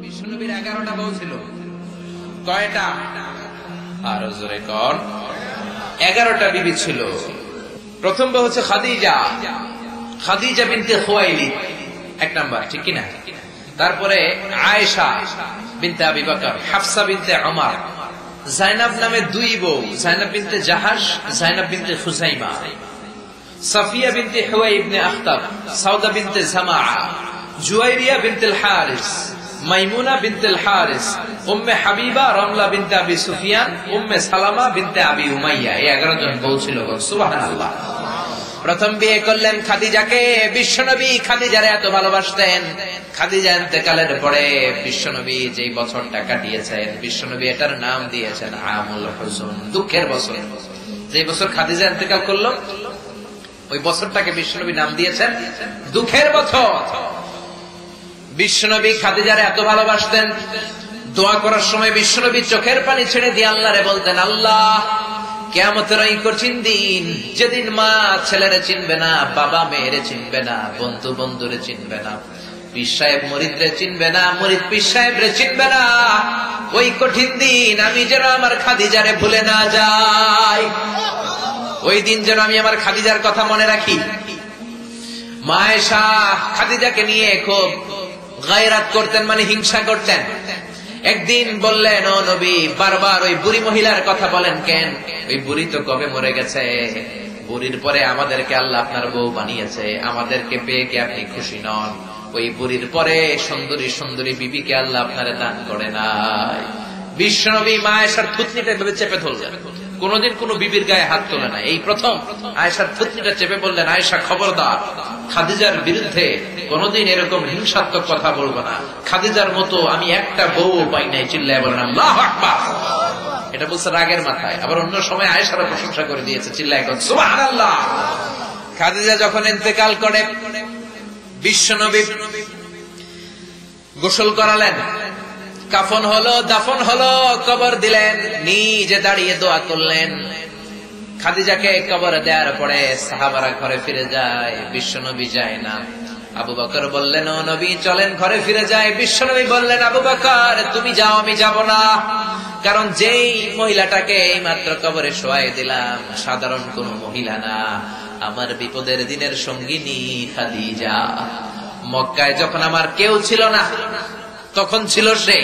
বিষ্ণুনবীর এগারোটা বউ ছিল। কয়টা? এগারোটা বিবি ছিল। প্রথম হচ্ছে খাদিজা। খাদিজা বিনতে খোয়াইলি এক নাম্বার, ঠিক কিনা? তারপরে আয়েশা বিনতে আবি বকর, হাফসা বিনতে আমার জাইনাব নামে দুই বউ, জাইনাব বিনতে জাহাজ জাইনাব বিনতে খুসাইমা সাফিয়া বিনতে হুয়াই ইবনে আখতাব, সাউদা বিনতে জামা জুয়াইরিয়া বিনতে হারিস মাইমুনা বিনতে হারিস, উম্মে হাবিবা রমলা বিনতে আবি সুফিয়ান, উম্মে সালামা বিনতে আবি উমাইয়া। এই এগারো জন বউ ছিল সুবহানাল্লাহ। প্রথম বিয়ে করলেন খাদিজাকে, বিশ্বনবী খাদিজারে এত ভালোবাসতেন। খাদিজা ইন্তেকালের পরে বিশ্বনবী যেই বছরটা কাটিয়েছেন, বিশ্বনবী এটার নাম দিয়েছেন আমুল হুজুন দুঃখের বছর। যে বছর খাদিজা ইন্তেকাল করল, ওই বছরটাকে বিশ্বনবী নাম দিয়েছেন দুঃখের বছর। বিশ্বনবী খাদিজারে এত ভালোবাসতেন। দোয়া করার সময় বিশ্বনবী চোখের পানি ছেড়ে দিয়ে আল্লাহরে বলতেন, আল্লাহ কেমতের কঠিন দিন, যেদিন মা ছেলেরে চিনবে না, বাবা মেয়েরে চিনবে না, বন্ধু বন্ধুরে চিনবে না সাহেব চিনবে না, ওই কঠিন দিন আমি যেন আমার খাদিজারে ভুলে না যাই। ওই দিন যেন আমি আমার খাদিজার কথা মনে রাখি। মায়েশা খাদিজাকে নিয়ে খুব গায়রাত করতেন মানে হিংসা করতেন। একদিন বললেন, ও নবী, বারবার ওই বুড়ি মহিলার কথা বলেন কেন? ওই বুড়ি তো কবে মরে গেছে? বুড়ির পরে আমাদেরকে আল্লাহ আপনার বউ বানিয়েছে। আমাদেরকে পেয়ে কি আপনি খুশি নন? ওই বুড়ির পরে সুন্দরী সুন্দরী বিবিকে আল্লাহ আপনার দান করে নাই। বিশ্বনবী মায়েশার থুতনিটা ভেবে চেপে ধরলেন। কোনদিন কোন বিবির গায়ে হাত তোলে না। এই প্রথম আয়েশার থুতনিটা চেপে বললেন, আয়েশা, খবরদার, খাদিজার বিরুদ্ধে কোনদিন এরকম হিংসাত্মক কথা বলব না। খাদিজার মতো আমি একটা বউ পাই নাই, চিল্লায় বলেন, আল্লাহ এটা বলছে রাগের মাথায়। আবার অন্য সময় আয়েশারও প্রশংসা করে দিয়েছে, চিল্লায় সুবহানাল্লাহ! খাদিজা যখন ইন্তেকাল করে, বিশ্বনবী গোসল করালেন। কাফন হলো, দাফন হলো, কবর দিলেন, নিজে দাঁড়িয়ে দোয়া করলেন। খাদিজাকে কবর দেওয়ার পরে সাহাবারা ঘরে ফিরে যায় বিশ্বনবী যায় না। আবু বকর বললেন, ও নবী, চলেন ঘরে ফিরে যায় বিশ্বনবী বললেন, আবু বকর, তুমি যাও, আমি যাব না। কারণ যেই মহিলাটাকে এই মাত্র কবরে শোয়াই দিলাম, সাধারণ কোন মহিলা না। আমার বিপদের দিনের সঙ্গিনী খাদিজা। মক্কায় যখন আমার কেউ ছিল না তখন ছিল সে।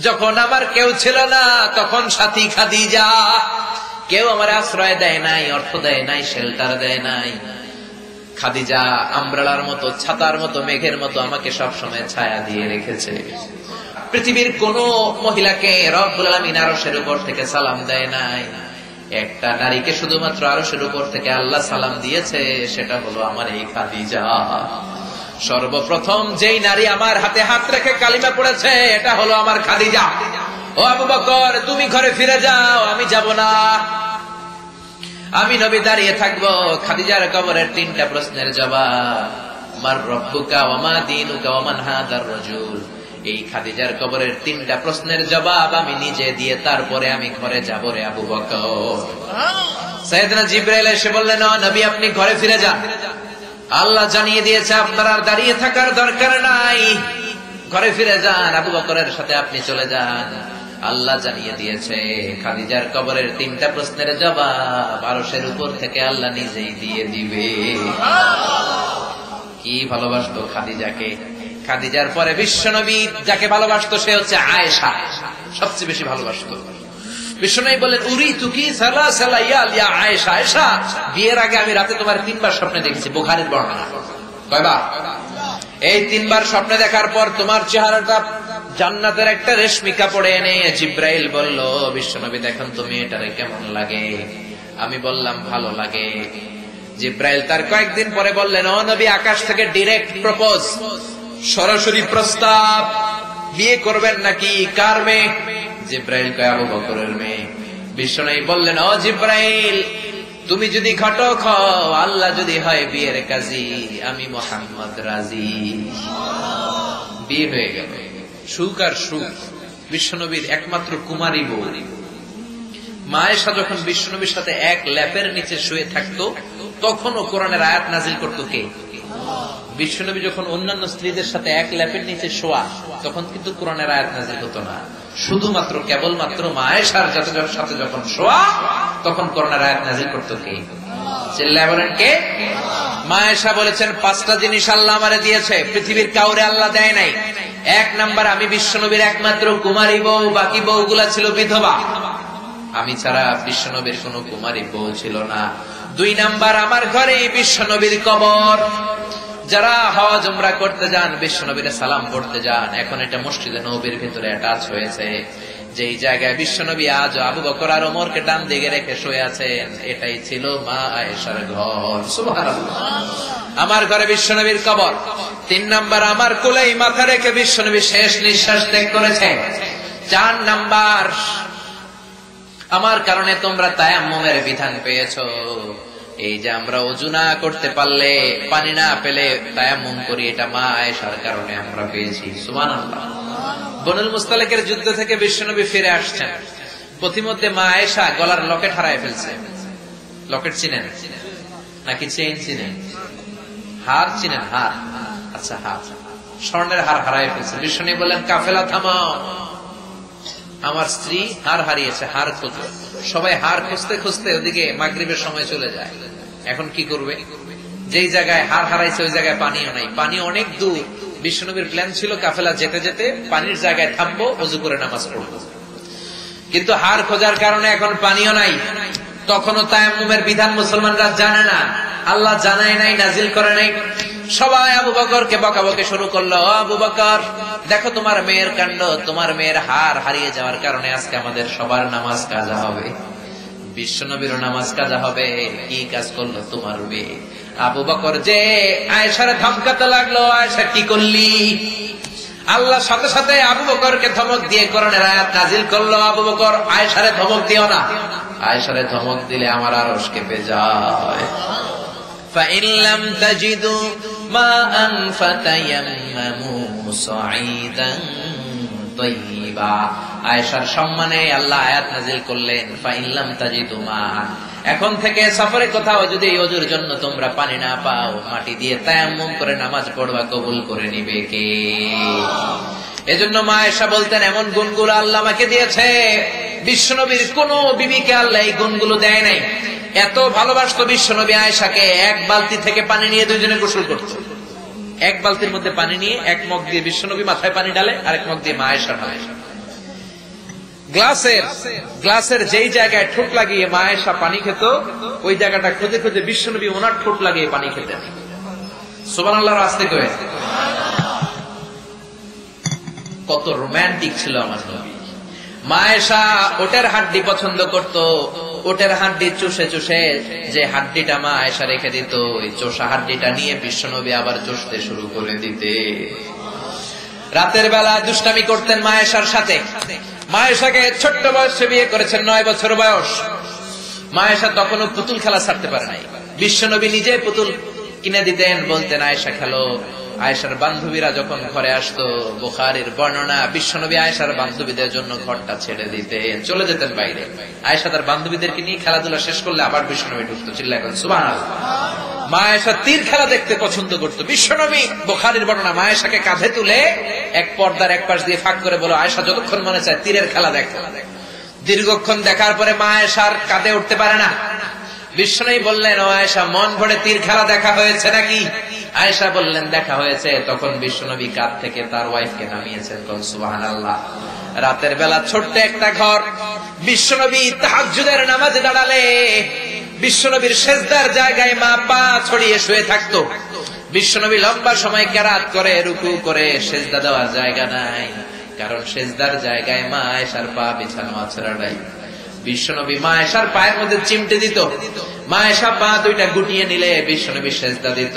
যখন আমার কেউ ছিল না, তখন সাথী খাদিজা। কেউ আমার আশ্রয় দেয় নাই, অর্থ দেয় নাই শেল্টার দেয় নাই। খাদিজা আমব্রেলার মতো, ছাতার মতো, মেঘের মতো আমাকে সব সময় ছায়া দিয়ে রেখেছে। পৃথিবীর কোন মহিলাকে রব্বুল আরসের উপর থেকে সালাম দেয় নাই। একটা নারীকে শুধুমাত্র আরসের উপর থেকে আল্লাহ সালাম দিয়েছে, সেটা হলো আমার এই খাদিজা। সর্বপ্রথম যেই নারী আমার হাতে হাত রেখে কালিমা পড়েছে এটা হলো আমার খাদিজা। ও আবু বকর তুমি ঘরে ফিরে যাও আমি যাব না। আমি নবী দাঁড়িয়ে থাকব খাদিজার কবরের তিনটা প্রশ্নের জবাব। মার রব্বুকা ওমা দিনুকা ওমান হাদার রজুল। এই খাদিজার কবরের তিনটা প্রশ্নের জবাব আমি নিজে দিয়ে তারপরে আমি ঘরে যাব রে আবু বকর। সৈয়দনা জিব্রাইল এসে বললেন নবী আপনি ঘরে ফিরে যান। আল্লাহ জানিয়ে দিয়েছে, আপনার আর দাঁড়িয়ে থাকার দরকার নাই। ঘরে ফিরে যান, আবু বকরের সাথে আপনি চলে যান। আল্লাহ জানিয়ে দিয়েছে, খাদিজার কবরের তিনটা প্রশ্নের জবাব আরসের উপর থেকে আল্লাহ নিজেই দিয়ে দিবে। কি ভালোবাসতো খাদিজাকে? খাদিজার পরে বিশ্বনবী যাকে ভালোবাসতো সে হচ্ছে আয়েশা, সবচেয়ে বেশি ভালোবাসতো। বললেন, উরি তুকি সালা সালা, ইয়া ইয়া আয়েশা আয়েশা। বিয়ের আগে আমি রাতে তোমার তিনবার স্বপ্নে দেখেছি, বুখারীর বর্ণনা। এই তিনবার স্বপ্নে দেখার পর তোমার চেহারাটা জান্নাতের একটা রেশমি কাপড়ে এনে জিব্রাইল বলল বিশ্বনবী দেখেন তুমি এটারে কেমন লাগে। আমি বললাম, ভালো লাগে। জিব্রাইল তার কয়েকদিন পরে বললেন, ও নবী, আকাশ থেকে ডিরেক্ট প্রপোজ সরাসরি প্রস্তাব। বিয়ে করবেন নাকি? কার মেয়ে? জিব্রাইল কয়, আবু বকরের মেয়ে। বিষ্ণু বললেন, ও জিব্রাইল, তুমি যদি ঘটক হও, আল্লাহ যদি হয় বিয়ের কাজী, আমি মোহাম্মদ রাজি। বিয়ে হয়ে গেল। সুখ আর সুখ বিশ্বনবীর একমাত্র কুমারী বউ। মায়েশা যখন বিশ্বনবীর সাথে এক ল্যাপের নিচে শুয়ে থাকতো, তখনও কোরআনের আয়াত নাজিল করতো কে? বিশ্বনবী যখন অন্যান্য স্ত্রীদের সাথে এক ল্যাপের নিচে শোয়া, তখন কিন্তু কোরআনের আয়াত নাজিল হতো না। শুধুমাত্র কেবলমাত্র মায়েশার সাথে যখন শোয়া, তখন কোরআনের আয়াত নাজিল করতো কে? মায়েশা বলেছেন, পাঁচটা জিনিস আল্লাহ আমারে দিয়েছে, পৃথিবীর কাউরে আল্লাহ দেয় নাই। এক নাম্বার, আমি বিশ্বনবীর একমাত্র কুমারী বউ, বাকি বউগুলা ছিল বিধবা। আমি ছাড়া বিশ্বনবীর কোন কুমারী বউ ছিল না। দুই নাম্বার, আমার ঘরে বিশ্বনবীর কবর। যারা হওয়া জমরা করতে যান বিশ্বনবীরে সালাম পড়তে যান। এখন এটা মসজিদে নবীর ভিতরে অ্যাটাচ হয়েছে। যেই জায়গায় বিশ্বনবী আজ আবু বকর আর ওমরকে ডান দিকে রেখে শুয়ে আছেন, এটাই ছিল মা আয়েশার ঘর। আমার ঘরে বিশ্বনবীর কবর। তিন নাম্বার, আমার কোলেই মাথা রেখে বিশ্বনবী শেষ নিঃশ্বাস ত্যাগ করেছে। চার নাম্বার, আমার কারণে তোমরা তায়াম্মুমের বিধান পেয়েছ। এই যে আমরা অজু না করতে পারলে, পানি না পেলে তায়াম্মুম করি, এটা মা আয়েশার কারণে আমরা পেয়েছি, সুবহানাল্লাহ। বনুল মুস্তালিকের যুদ্ধ থেকে বিশ্বনবী ফিরে আসছেন। পথিমধ্যে মা আয়েশা গলার লকেট হারায় ফেলছে। লকেট চিনেন? নাকি চেইন চিনেন? হার চিনেন? হার। আচ্ছা হার। স্বর্ণের হার হারায় ফেলছে। বিশ্বনী বললেন, কাফেলা, থামাও। আমার স্ত্রী হার হারিয়েছে, হার খুঁজো। সবাই হার খুঁজতে খুঁজতে ওদিকে মাগরীবের সময় চলে যায়। এখন কি করবে? যেই জায়গায় হার হারাইছে, ওই জায়গায় পানিও নাই। পানি অনেক দূর। বিষ্ণনবীর প্ল্যান ছিল কাফেলা যেতে যেতে পানির জায়গায় থামবো, অজু করে নামাজ পড়ব। কিন্তু হার খোঁজার কারণে এখন পানিও নাই। তখনও তায়াম্মুমের বিধান মুসলমানরা জানে না। আল্লাহ জানায় নাই, নাজিল করে নাই। সবাই আবু বকরকে বকাবকে শুরু করলো আবু বকর দেখো তোমার মেয়ের কাণ্ড তোমার মেয়ের হার হারিয়ে যাওয়ার কারণে আজকে আমাদের সবার নামাজ কাজা হবে বিশ্বনবীর নামাজ কাজা হবে কি কাজ করলো তোমার মেয়ে আবু বকর যে আয়সারে ধমকাতে লাগলো আয়সা কি করলি আল্লাহ সাথে সাথে আবু বকরকে ধমক দিয়ে করণের আয়াত নাজিল করলো আবু বকর আয়সারে ধমক দিও না আয়সারে ধমক দিলে আমার আরস কেঁপে যায় فإن لم تجدوا ماء فتيمموا صعيدا طيبا আয়েশার সম্মানে আল্লাহ আয়াত নাজিল করলেন ফাইল্লাম তাজিদু মা এখন থেকে সফরে কোথাও যদি এই অজুর জন্য তোমরা পানি না পাও মাটি দিয়ে তায়াম্মুম করে নামাজ পড়বা কবুল করে নিবে কে এজন্য মা এসা বলতেন এমন গুণগুলো আল্লাহ আমাকে দিয়েছে বিশ্বনবীর কোন বিবিকে আল্লাহ এই গুণগুলো দেয় নাই এত ভালোবাসত বিশ্বনবী আয়েশাকে, এক বালতি থেকে পানি নিয়ে দুইজনে গোসল করত। এক বালতির মধ্যে পানি নিয়ে এক মগ দিয়ে বিশ্বনবী মাথায় পানি ডালে আরেক মগ দিয়ে মা আয়েশা ঢালে। গ্লাসের গ্লাসের যেই জায়গায় ঠোঁট লাগিয়ে মা আয়েশা পানি খেত, ওই জায়গাটা খুঁজে খুঁজে বিশ্বনবী ওনার ঠোঁট লাগিয়ে পানি খেতেন। সোবান আল্লাহর আসতে কয়ে কত রোম্যান্টিক ছিল আমার নবী। মায়েশা ওটের হাড্ডি পছন্দ করত ওটের হাড্ডি চুষে চুষে যে হাড্ডিটা মা আয়েশা রেখে দিত, ওই চোষা হাড্ডিটা নিয়ে বিশ্বনবী আবার চষতে শুরু করে দিতে। রাতের বেলা দুষ্টামি করতেন মায়েশার সাথে। মায়েশাকে ছোট্ট বয়সে বিয়ে করেছেন, নয় বছর বয়স। মায়েশা তখনও পুতুল খেলা ছাড়তে পারে নাই। বিশ্বনবী নিজে পুতুল কিনে দিতেন, বলতেন, আয়েশা, খেলো। আয়েশার বান্ধবীরা যখন ঘরে আসতো, বুখারির বর্ণনা বিশ্বনবী আয়েশার বান্ধবীদের জন্য ঘরটা ছেড়ে দিতেন, চলে যেতেন বাইরে। আয়েশা তার বান্ধবীদেরকে নিয়ে খেলাধুলা শেষ করলে আবার বিশ্বনবী ঢুকতো চিল্লা এখন সুবাহ মা আয়েশা তীর খেলা দেখতে পছন্দ করতো। বিশ্বনবী বুখারির বর্ণনা, মা আয়েশাকে কাঁধে তুলে এক পর্দার এক পাশ দিয়ে ফাঁক করে বলো আয়েশা, যতক্ষণ মনে চায় তীরের খেলা দেখো। দীর্ঘক্ষণ দেখার পরে মা আয়েশার কাঁধে উঠতে পারে না। বিষ্ণুই বললেন, ও আয়েশা, মন ভরে তীর খেলা দেখা হয়েছে নাকি? আয়েশা বললেন, দেখা হয়েছে। তখন বিশ্বনবী কাঁধ থেকে তার ওয়াইফকে নামিয়েছেন। কোন সুবাহান আল্লাহ রাতের বেলা ছোট্ট একটা ঘর। বিশ্বনবী তাহাজুদের নামাজে দাঁড়ালে। বিশ্বনবীর শেষদার জায়গায় মা পা ছড়িয়ে শুয়ে থাকতো। বিশ্বনবী লম্বা সময় কেরাত করে, রুকু করে সেজদা দেওয়ার জায়গা নাই। কারণ সেজদার জায়গায় মা আয়েশার পা বিছানো আছে নাই। বিশ্বনবী মা এসার পায়ের মধ্যে চিমটে দিত। মা এসা পা দুইটা গুটিয়ে নিলে বিশ্বনবী সেজদা দিত।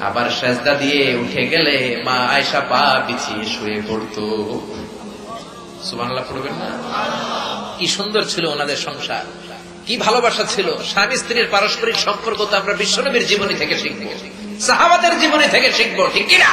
আবার সেজদা দিয়ে উঠে গেলে মা আয়সা পা বিছিয়ে শুয়ে পড়তো। সুবাংলা পড়বেন না? কি সুন্দর ছিল ওনাদের সংসার। কি ভালোবাসা ছিল। স্বামী স্ত্রীর পারস্পরিক সম্পর্ক তো আমরা বিশ্বনবীর জীবনী থেকে শিখব। সাহাবাদের জীবনী থেকে শিখব, ঠিক কিনা?